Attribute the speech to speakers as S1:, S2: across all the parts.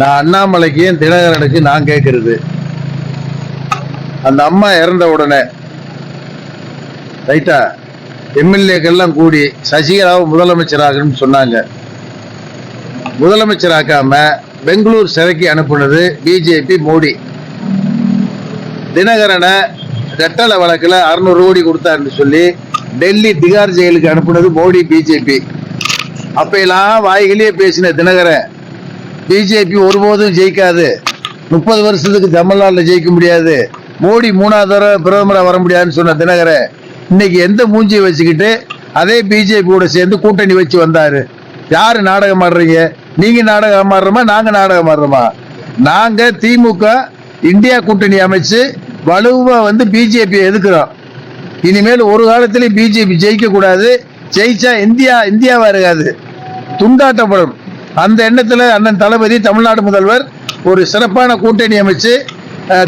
S1: நான் அண்ணாமலைக்கும் தினகரனுக்கு நான் கேட்கறது? அந்த அம்மா இறந்த உடனே ரைட்டா எம்எல்ஏக்கெல்லாம் கூடி சசிகலாவை முதலமைச்சராகணும்னு சொன்னாங்க. முதலமைச்சராக்காம பெங்களூர் சிறைக்கு அனுப்புனது பிஜேபி மோடி. தினகரனை ரெட்டலை வழக்கில் அறுநூறு கோடி கொடுத்தாருன்னு சொல்லி டெல்லி திகார் ஜெயிலுக்கு அனுப்புனது மோடி பிஜேபி. அப்பெல்லாம் வாய்களே பேசின தினகரன் பிஜேபி ஒருபோதும் ஜெயிக்காது. முப்பது வருஷத்துக்கு தமிழ்நாட்டில் ஜெயிக்க முடியாது. மோடி மூணாவது தடவை பிரதமராக வர முடியாதுன்னு சொன்ன தினகரன் இன்னைக்கு எந்த மூஞ்சியை வச்சுக்கிட்டு அதே பிஜேபியோட சேர்ந்து கூட்டணி வச்சு வந்தார்? யார் நாடகம் ஆடுறீங்க? நீங்கள் நாடகம் ஆடுறோமா? நாங்கள் நாடகம் ஆடுறோமா? நாங்கள் திமுக இந்தியா கூட்டணி அமைச்சு வலுவாக வந்து பிஜேபியை எதுக்குறோம் இனிமேல் ஒரு காலத்திலையும் பிஜேபி ஜெயிக்கக்கூடாது. ஜெயிச்சா இந்தியா இந்தியாவாக இருக்காது. துண்டாட்டப்படும். அந்த எண்ணத்தில் அண்ணன் தளபதி தமிழ்நாடு முதல்வர் ஒரு சிறப்பான கூட்டணி அமைச்சு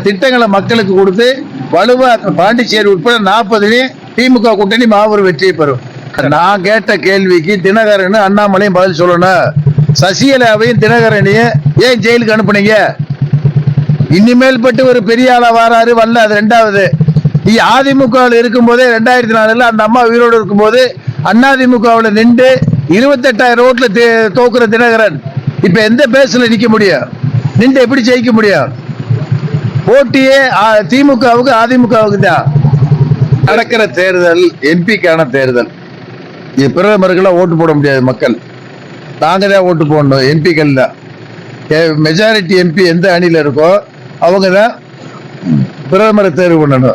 S1: திட்டங்களை மக்களுக்கு கொடுத்து வலுவா பாண்டிச்சேரி உட்பட நாற்பதுலேயும் திமுக கூட்டணி மாபெரும் வெற்றியை பெறும். நான் கேட்ட கேள்விக்கு தினகரன் அண்ணாமலையும் பதில் சொல்லணும். சசிகலாவையும் தினகரனையும் ஏன் ஜெயிலுக்கு அனுப்புனீங்க? இனிமேல் பட்டு ஒரு பெரிய ஆளா வராரு வரல அது ரெண்டாவது. நீ அதிமுகவில் இருக்கும்போதே ரெண்டாயிரத்தி நாலுல அந்த அம்மா உயிரோடு இருக்கும்போது அதிமுகவில் நின்று இருபத்தெட்டாயிரம் ஓட்டுல தே- தோக்குற தினகரன். இப்ப எந்த பேஸ்ல நிக்க முடியும்? நின்று எப்படி ஜெயிக்க முடியும்? போட்டியே திமுகவுக்கு அதிமுகவுக்கு தான். நடக்கிற தேர்தல் எம்பிக்கான தேர்தல். இது பிரதமருக்கெல்லாம் ஓட்டு போட முடியாது மக்கள். நாங்க தான் ஓட்டு போடணும் எம்பிக்கள் தான். மெஜாரிட்டி எம்பி எந்த அணியில் இருக்கோ அவங்க தான் பிரதமரை தேர்வு பண்ணணும்.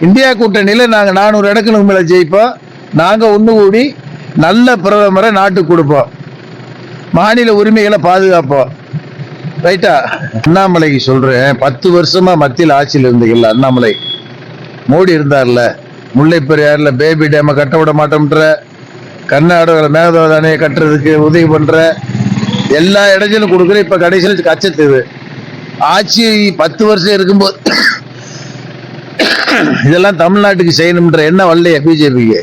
S1: இந்தியா கூட்டணியில் நாங்கள் நானூறு இடங்களுக்கு மேலே ஜெயிப்போம். நாங்கள் ஒன்று கூடி நல்ல பிரதமரை நாட்டுக்கு கொடுப்போம். மாநில உரிமைகளை பாதுகாப்போம். ரைட்டா? அண்ணாமலைக்கு சொல்கிறேன் பத்து வருஷமா மத்தியில் ஆட்சியில் இருந்தீங்கல்ல அண்ணாமலை. மோடி இருந்தார்ல முல்லை பெரியாரில் பேபி டேமை கட்ட விட மாட்டோம்ன்ற கர்நாடகாவில் மேகதாது கட்டுறதுக்கு உதவி பண்ணுற எல்லா இடைஞ்சலும் கொடுக்குற இப்போ கடைசியில் கச்சத்துது ஆட்சி பத்து வருஷம் இருக்கும்போது இதெல்லாம் தமிழ்நாட்டுக்கு செய்யணும்ன்ற என்ன வரலையா பிஜேபிக்கு?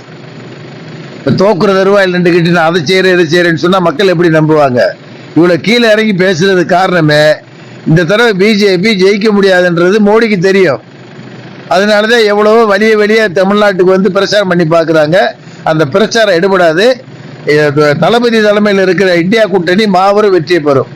S1: தோக்குற தருவாயில் நின்றுக்கிட்டு நான் அதை செய்கிறேன் இதை செய்கிறேன்னு சொன்னால் மக்கள் எப்படி நம்புவாங்க? இவ்வளோ கீழே இறங்கி பேசுறது காரணமே இந்த தடவை பிஜேபி ஜெயிக்க முடியாதுன்றது மோடிக்கு தெரியும். அதனால தான் எவ்வளவோ வழிய வெளியே தமிழ்நாட்டுக்கு வந்து பிரச்சாரம் பண்ணி பார்க்குறாங்க. அந்த பிரச்சாரம் எடுபடாது. தளபதி தலைமையில் இருக்கிற இந்தியா கூட்டணி மாபெரும் வெற்றியை பெறும்.